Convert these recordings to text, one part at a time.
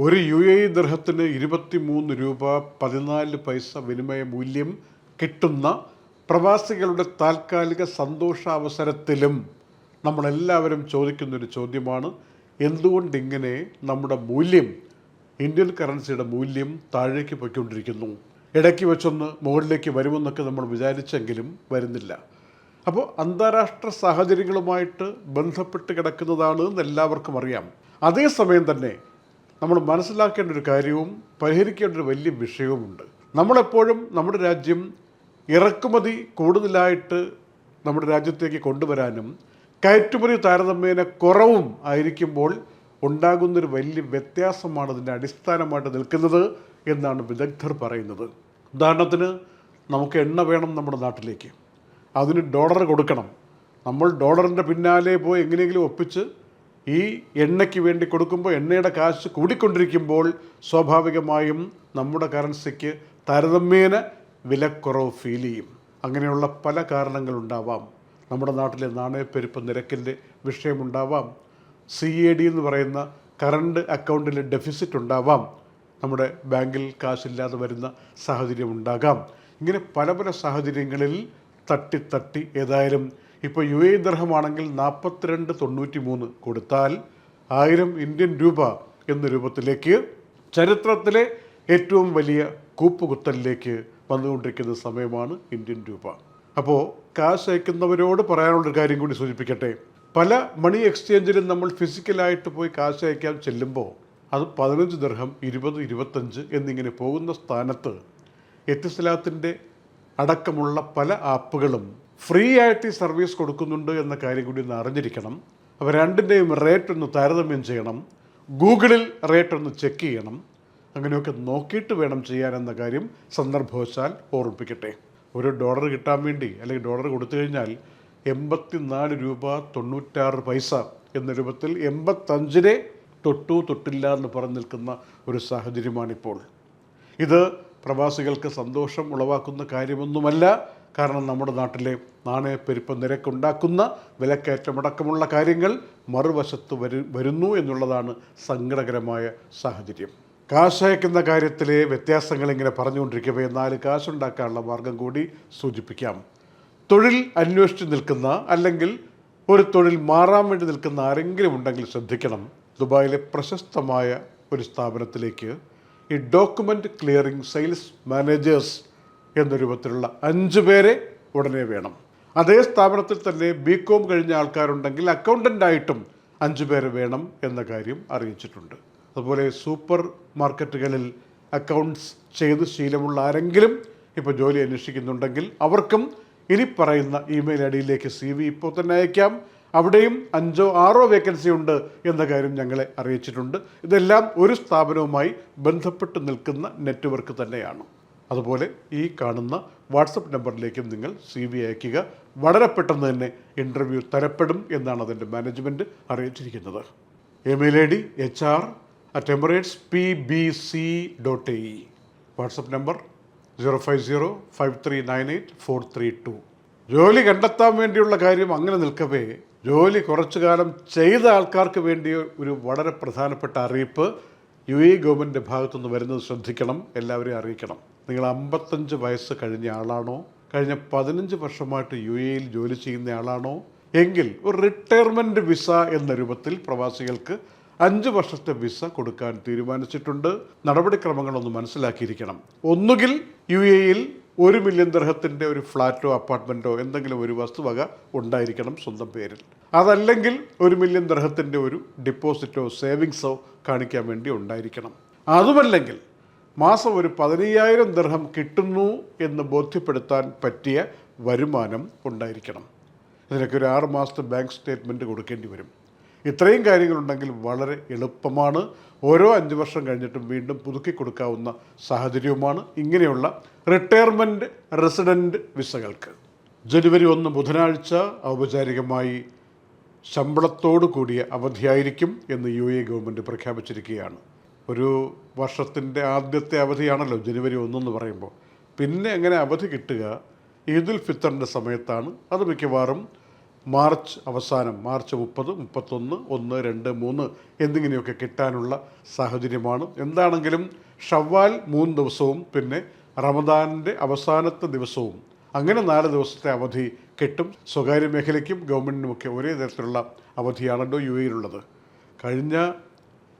ഒരു U A ദർഹത്തിന് ഇരുപത്തി മൂന്ന് രൂപ പതിനാല് പൈസ വിനിമയ മൂല്യം കിട്ടുന്ന പ്രവാസികളുടെ താൽക്കാലിക സന്തോഷാവസരത്തിലും നമ്മളെല്ലാവരും ചോദിക്കുന്നൊരു ചോദ്യമാണ് എന്തുകൊണ്ട് ഇങ്ങനെ നമ്മുടെ മൂല്യം ഇന്ത്യൻ കറൻസിയുടെ മൂല്യം താഴേക്ക് പോയിക്കൊണ്ടിരിക്കുന്നു? ഇടയ്ക്ക് വെച്ചൊന്ന് മുകളിലേക്ക് വരുമെന്നൊക്കെ നമ്മൾ വിചാരിച്ചെങ്കിലും വരുന്നില്ല. അപ്പോൾ അന്താരാഷ്ട്ര സാഹചര്യങ്ങളുമായിട്ട് ബന്ധപ്പെട്ട് കിടക്കുന്നതാണ് എന്ന് എല്ലാവർക്കും അറിയാം. അതേസമയം തന്നെ നമ്മൾ മനസ്സിലാക്കേണ്ട ഒരു കാര്യവും പരിഹരിക്കേണ്ട ഒരു വലിയ വിഷയവുമുണ്ട്. നമ്മളെപ്പോഴും നമ്മുടെ രാജ്യം ഇറക്കുമതി കൂടുതലായിട്ട് നമ്മുടെ രാജ്യത്തേക്ക് കൊണ്ടുവരാനും കയറ്റുമതി താരതമ്യേന കുറവും ആയിരിക്കുമ്പോൾ ഉണ്ടാകുന്നൊരു വലിയ വ്യത്യാസമാണ് ഇതിന്റെ അടിസ്ഥാനമായിട്ട് നിൽക്കുന്നത് എന്നാണ് വിദഗ്ധർ പറയുന്നത്. ഉദാഹരണത്തിന് നമുക്ക് എണ്ണ വേണം നമ്മുടെ നാട്ടിലേക്ക്. അതിന് ഡോളർ കൊടുക്കണം. നമ്മൾ ഡോളറിന്റെ പിന്നാലെ പോയി എങ്ങനെയെങ്കിലും ഒപ്പിച്ച് ഈ എണ്ണയ്ക്ക് വേണ്ടി കൊടുക്കുമ്പോൾ എണ്ണയുടെ കാശ് കൂടിക്കൊണ്ടിരിക്കുമ്പോൾ സ്വാഭാവികമായും നമ്മുടെ കറൻസിക്ക് താരതമ്യേന വിലക്കുറവ് ഫീൽ ചെയ്യും. അങ്ങനെയുള്ള പല കാരണങ്ങളുണ്ടാവാം. നമ്മുടെ നാട്ടിലെ നാണയപ്പെരുപ്പ് നിരക്കിന്റെ വിഷയമുണ്ടാവാം. സി എ ഡി എന്ന് പറയുന്ന കറണ്ട് അക്കൗണ്ടിൽ ഡെഫിസിറ്റ് ഉണ്ടാവാം. നമ്മുടെ ബാങ്കിൽ കാശില്ലാതെ വരുന്ന സാഹചര്യം ഉണ്ടാകാം. ഇങ്ങനെ പല പല സാഹചര്യങ്ങളിൽ തട്ടി തട്ടി ഏതായാലും ഇപ്പോൾ യു എ ദർഹമാണെങ്കിൽ നാൽപ്പത്തിരണ്ട് തൊണ്ണൂറ്റി മൂന്ന് കൊടുത്താൽ ആയിരം ഇന്ത്യൻ രൂപ എന്ന രൂപത്തിലേക്ക് ചരിത്രത്തിലെ ഏറ്റവും വലിയ കൂപ്പുകുത്തലിലേക്ക് വന്നുകൊണ്ടിരിക്കുന്ന സമയമാണ് ഇന്ത്യൻ രൂപ. അപ്പോൾ കാശ് അയക്കുന്നവരോട് പറയാനുള്ളൊരു കാര്യം കൂടി സൂചിപ്പിക്കട്ടെ. പല മണി എക്സ്ചേഞ്ചിലും നമ്മൾ ഫിസിക്കലായിട്ട് പോയി കാശ് അയക്കാൻ ചെല്ലുമ്പോൾ അത് പതിനഞ്ച് ദർഹം ഇരുപത് ഇരുപത്തഞ്ച് എന്നിങ്ങനെ പോകുന്ന സ്ഥാനത്ത് എത്തിസലാത്തിന്റെ അടക്കമുള്ള പല ആപ്പുകളും ഫ്രീ ആയിട്ട് ഈ സർവീസ് കൊടുക്കുന്നുണ്ട് എന്ന കാര്യം കൂടി ഒന്ന് അറിഞ്ഞിരിക്കണം. അപ്പോൾ രണ്ടിന്റെയും റേറ്റ് ഒന്ന് താരതമ്യം ചെയ്യണം. ഗൂഗിളിൽ റേറ്റ് ഒന്ന് ചെക്ക് ചെയ്യണം. അങ്ങനെയൊക്കെ നോക്കിയിട്ട് വേണം ചെയ്യാൻ എന്ന കാര്യം സന്ദർഭവശാൽ ഓർമ്മിപ്പിക്കട്ടെ. ഒരു ഡോളർ കിട്ടാൻ വേണ്ടി അല്ലെങ്കിൽ ഡോളർ കൊടുത്തു കഴിഞ്ഞാൽ എൺപത്തിനാല് രൂപ തൊണ്ണൂറ്റാറ് പൈസ എന്ന രൂപത്തിൽ എൺപത്തഞ്ചിനെ തൊട്ടു തൊട്ടില്ല എന്ന് പറഞ്ഞു നിൽക്കുന്ന ഒരു സാഹചര്യമാണിപ്പോൾ. ഇത് പ്രവാസികൾക്ക് സന്തോഷം ഉളവാക്കുന്ന കാര്യമൊന്നുമല്ല. കാരണം നമ്മുടെ നാട്ടിലെ നാണയപ്പെരുപ്പ് നിരക്കുണ്ടാക്കുന്ന വിലക്കയറ്റമടക്കമുള്ള കാര്യങ്ങൾ മറുവശത്ത് വരു വരുന്നു എന്നുള്ളതാണ് സങ്കടകരമായ സാഹചര്യം. കാശയക്കുന്ന കാര്യത്തിലെ വ്യത്യാസങ്ങൾ ഇങ്ങനെ പറഞ്ഞുകൊണ്ടിരിക്കവേ നാല് കാശുണ്ടാക്കാനുള്ള മാർഗം കൂടി സൂചിപ്പിക്കാം. തൊഴിൽ അന്വേഷിച്ച് നിൽക്കുന്ന അല്ലെങ്കിൽ ഒരു തൊഴിൽ മാറാൻ വേണ്ടി നിൽക്കുന്ന ആരെങ്കിലും ഉണ്ടെങ്കിൽ ശ്രദ്ധിക്കണം. ദുബായിലെ പ്രശസ്തമായ ഒരു സ്ഥാപനത്തിലേക്ക് ഈ ഡോക്യുമെന്റ് ക്ലിയറിംഗ് സെയിൽസ് മാനേജേഴ്സ് എന്ന രൂപത്തിലുള്ള അഞ്ച് പേരെ ഉടനെ വേണം. അതേ സ്ഥാപനത്തിൽ തന്നെ ബി കോം കഴിഞ്ഞ ആൾക്കാരുണ്ടെങ്കിൽ അക്കൗണ്ടന്റായിട്ടും അഞ്ച് പേര് വേണം എന്ന കാര്യം അറിയിച്ചിട്ടുണ്ട്. അതുപോലെ സൂപ്പർ മാർക്കറ്റുകളിൽ അക്കൗണ്ട്സ് ചെയ്ത് ശീലമുള്ള ആരെങ്കിലും ഇപ്പോൾ ജോലി അന്വേഷിക്കുന്നുണ്ടെങ്കിൽ അവർക്കും ഇനി പറയുന്ന ഇമെയിൽ ഐ ഡിയിലേക്ക് സി വി ഇപ്പോൾ തന്നെ അയക്കാം. അവിടെയും അഞ്ചോ ആറോ വേക്കൻസി ഉണ്ട് എന്ന കാര്യം ഞങ്ങളെ അറിയിച്ചിട്ടുണ്ട്. ഇതെല്ലാം ഒരു സ്ഥാപനവുമായി ബന്ധപ്പെട്ട് നിൽക്കുന്ന നെറ്റ്വർക്ക് തന്നെയാണ്. അതുപോലെ ഈ കാണുന്ന വാട്സപ്പ് നമ്പറിലേക്കും നിങ്ങൾ സി വി അയക്കുക. വളരെ പെട്ടെന്ന് തന്നെ ഇന്റർവ്യൂ തരപ്പെടും എന്നാണ് അതിന്റെ മാനേജ്മെന്റ് അറിയിച്ചിരിക്കുന്നത്. Email I D H R at Emirates P B C dot A E WhatsApp number zero five zero five three nine eight four three two ജോലി കണ്ടെത്താൻ വേണ്ടിയുള്ള കാര്യം അങ്ങനെ നിൽക്കവേ ജോലി കുറച്ചു കാലം ചെയ്ത ആൾക്കാർക്ക് വേണ്ടി ഒരു വളരെ പ്രധാനപ്പെട്ട അറിയിപ്പ് യു എ ഗവൺമെന്റിന്റെ ഭാഗത്തുനിന്ന് വരുന്നത് ശ്രദ്ധിക്കണം എല്ലാവരെയും അറിയിക്കണം. നിങ്ങൾ അമ്പത്തഞ്ച് വയസ്സ് കഴിഞ്ഞ ആളാണോ? കഴിഞ്ഞ പതിനഞ്ച് വർഷമായിട്ട് യു എയിൽ ജോലി ചെയ്യുന്ന ആളാണോ? എങ്കിൽ ഒരു റിട്ടയർമെന്റ് വിസ എന്ന രൂപത്തിൽ പ്രവാസികൾക്ക് അഞ്ച് വർഷത്തെ വിസ കൊടുക്കാൻ തീരുമാനിച്ചിട്ടുണ്ട്. നടപടിക്രമങ്ങളൊന്ന് മനസ്സിലാക്കിയിരിക്കണം. ഒന്നുകിൽ യു എയിൽ ഒരു മില്യൺ ദർഹത്തിന്റെ ഒരു ഫ്ലാറ്റോ അപ്പാർട്ട്മെന്റോ എന്തെങ്കിലും ഒരു വസ്തുവക ഉണ്ടായിരിക്കണം സ്വന്തം പേരിൽ. അതല്ലെങ്കിൽ ഒരു മില്യൺ ദർഹത്തിന്റെ ഒരു ഡിപ്പോസിറ്റോ സേവിങ്സോ കാണിക്കാൻ വേണ്ടി ഉണ്ടായിരിക്കണം. അതുമല്ലെങ്കിൽ മാസം ഒരു പതിനയ്യായിരം ദർഹം കിട്ടുന്നു എന്ന് ബോധ്യപ്പെടുത്താൻ പറ്റിയ വരുമാനം ഉണ്ടായിരിക്കണം. ഇതിനൊക്കെ ഒരു ആറ് മാസത്തെ ബാങ്ക് സ്റ്റേറ്റ്മെന്റ് കൊടുക്കേണ്ടി വരും. ഇത്രയും കാര്യങ്ങളുണ്ടെങ്കിൽ വളരെ എളുപ്പമാണ്. ഓരോ അഞ്ച് വർഷം കഴിഞ്ഞിട്ടും വീണ്ടും പുതുക്കി കൊടുക്കാവുന്ന സാഹചര്യവുമാണ്. ഇങ്ങനെയുള്ള റിട്ടയർമെന്റ് റെസിഡന്റ് വിസകൾക്ക്. ജനുവരി ഒന്ന് ബുധനാഴ്ച ഔപചാരികമായി ശമ്പളത്തോടു കൂടിയ അവധിയായിരിക്കും എന്ന് യു എ ഗവൺമെന്റ് പ്രഖ്യാപിച്ചിരിക്കുകയാണ്. ഒരു വർഷത്തിന്റെ ആദ്യത്തെ അവധിയാണല്ലോ ജനുവരി ഒന്നെന്ന് പറയുമ്പോൾ. പിന്നെ എങ്ങനെ അവധി കിട്ടുക? ഈദുൽ ഫിത്തറിന്റെ സമയത്താണ്. അത് മിക്കവാറും മാർച്ച് അവസാനം മാർച്ച് മുപ്പത് മുപ്പത്തൊന്ന് ഒന്ന് രണ്ട് മൂന്ന് എന്നിങ്ങനെയൊക്കെ കിട്ടാനുള്ള സാഹചര്യമാണ്. എന്താണെങ്കിലും ഷവ്വാൽ മൂന്ന് ദിവസവും പിന്നെ റമദാനിന്റെ അവസാനത്തെ ദിവസവും. അങ്ങനെ നാല് ദിവസത്തെ അവധി കിട്ടും. സ്വകാര്യ മേഖലയ്ക്കും ഗവൺമെന്റിനുമൊക്കെ ഒരേ തരത്തിലുള്ള അവധിയാണല്ലോ യു എയിലുള്ളത് കഴിഞ്ഞ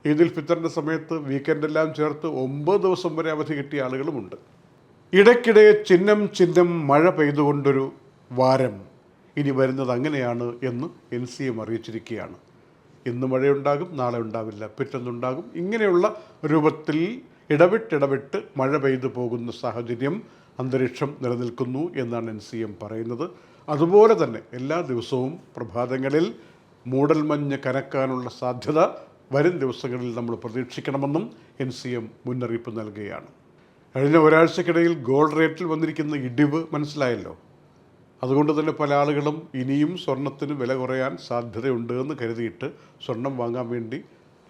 ഈദുൽ ഫിത്തറിന്റെ സമയത്ത് വീക്കെൻഡെല്ലാം ചേർത്ത് ഒമ്പത് ദിവസം വരെ അവധി കിട്ടിയ ആളുകളുമുണ്ട്. ഇടയ്ക്കിടെ ചിഹ്നം ചിഹ്നം മഴ പെയ്തുകൊണ്ടൊരു വാരം ഇനി വരുന്നത് അങ്ങനെയാണ് എന്ന് എൻ സി എം അറിയിച്ചിരിക്കുകയാണ്. ഇന്ന് മഴയുണ്ടാകും നാളെ ഉണ്ടാവില്ല. പിറ്റെന്നുണ്ടാകും. ഇങ്ങനെയുള്ള രൂപത്തിൽ ഇടവിട്ടിടവിട്ട് മഴ പെയ്തു പോകുന്ന സാഹചര്യം അന്തരീക്ഷം നിലനിൽക്കുന്നു എന്നാണ് എൻ സി എം പറയുന്നത്. അതുപോലെ തന്നെ എല്ലാ ദിവസവും പ്രഭാതങ്ങളിൽ മൂടൽമഞ്ഞ് കനക്കാനുള്ള സാധ്യത വരും ദിവസങ്ങളിൽ നമ്മൾ പ്രതീക്ഷിക്കണമെന്നും എൻ സി എം മുന്നറിയിപ്പ് നൽകുകയാണ്. കഴിഞ്ഞ ഒരാഴ്ചക്കിടയിൽ ഗോൾഡ് റേറ്റിൽ വന്നിരിക്കുന്ന ഇടിവ് മനസ്സിലായല്ലോ. അതുകൊണ്ട് തന്നെ പല ആളുകളും ഇനിയും സ്വർണത്തിന് വില കുറയാൻ സാധ്യതയുണ്ട് എന്ന് കരുതിയിട്ട് സ്വർണം വാങ്ങാൻ വേണ്ടി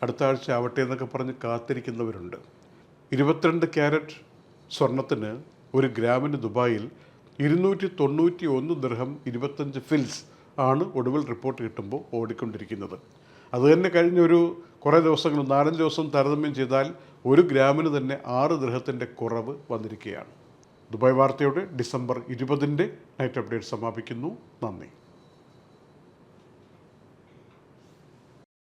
അടുത്ത ആഴ്ച ആവട്ടെ എന്നൊക്കെ പറഞ്ഞ് കാത്തിരിക്കുന്നവരുണ്ട്. ഇരുപത്തിരണ്ട് ക്യാരറ്റ് സ്വർണത്തിന് ഒരു ഗ്രാമിന് ദുബായിൽ ഇരുന്നൂറ്റി തൊണ്ണൂറ്റി ഒന്ന് ദൃഹം ഇരുപത്തഞ്ച് ഫിൽസ് ആണ് ഒടുവിൽ റിപ്പോർട്ട് കിട്ടുമ്പോൾ ഓടിക്കൊണ്ടിരിക്കുന്നത്. അത് തന്നെ കഴിഞ്ഞൊരു കുറേ ദിവസങ്ങൾ നാലഞ്ച് ദിവസം താരതമ്യം ചെയ്താൽ ഒരു ഗ്രാമിന് തന്നെ ആറ് ഗ്രഹത്തിന്റെ കുറവ് വന്നിരിക്കുകയാണ്. ദുബായ് വാർത്തയോടെ ഡിസംബർ ഇരുപതിന്റെ നൈറ്റ് അപ്ഡേറ്റ് സമാപിക്കുന്നു. നന്ദി.